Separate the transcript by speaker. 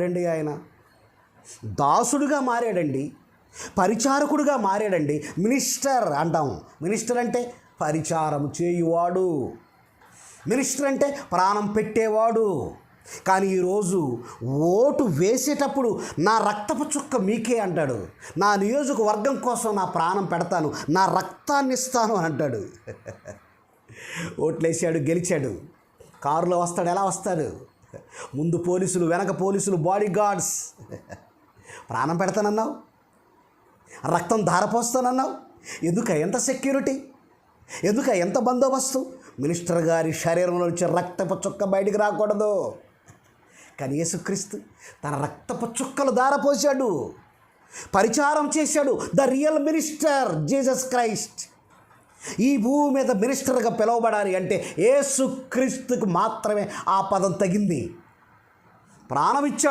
Speaker 1: రండి ఆయన. దాసుడుగా మారాడండి. పరిచారకుడుగా మారాడండి. మినిస్టర్ అంటాం. మినిస్టర్ అంటే పరిచారం చేయువాడు. మినిస్టర్ అంటే ప్రాణం పెట్టేవాడు. కానీ ఈరోజు ఓటు వేసేటప్పుడు నా రక్తపు చుక్క మీకే అంటాడు. నా నియోజకవర్గం కోసం నా ప్రాణం పెడతాను. నా రక్తాన్ని ఇస్తాను అని అంటాడు. ఓట్లేసాడు గెలిచాడు. కారులో వస్తాడు ఎలా వస్తాడు? ముందు పోలీసులు వెనక పోలీసులు బాడీ గార్డ్స్ ప్రాణం పెడతానన్నావు? రక్తం ధారపోస్తానన్నావు? ఎందుక ఎంత సెక్యూరిటీ ఎందుక ఎంత బందోబస్తు? మినిస్టర్ గారి శరీరంలో నుంచి రక్తపు చుక్క బయటికి రాకూడదు. కానీ యేసుక్రీస్తు తన రక్తపు చుక్కలు ధారపోశాడు. పరిచారం చేశాడు. The real minister Jesus Christ. ఈ భూమి మీద మినిస్టర్గా పిలువబడాలి అంటే ఏసుక్రీస్తుకు మాత్రమే ఆ పదం తగింది. ప్రాణం ఇచ్చాడు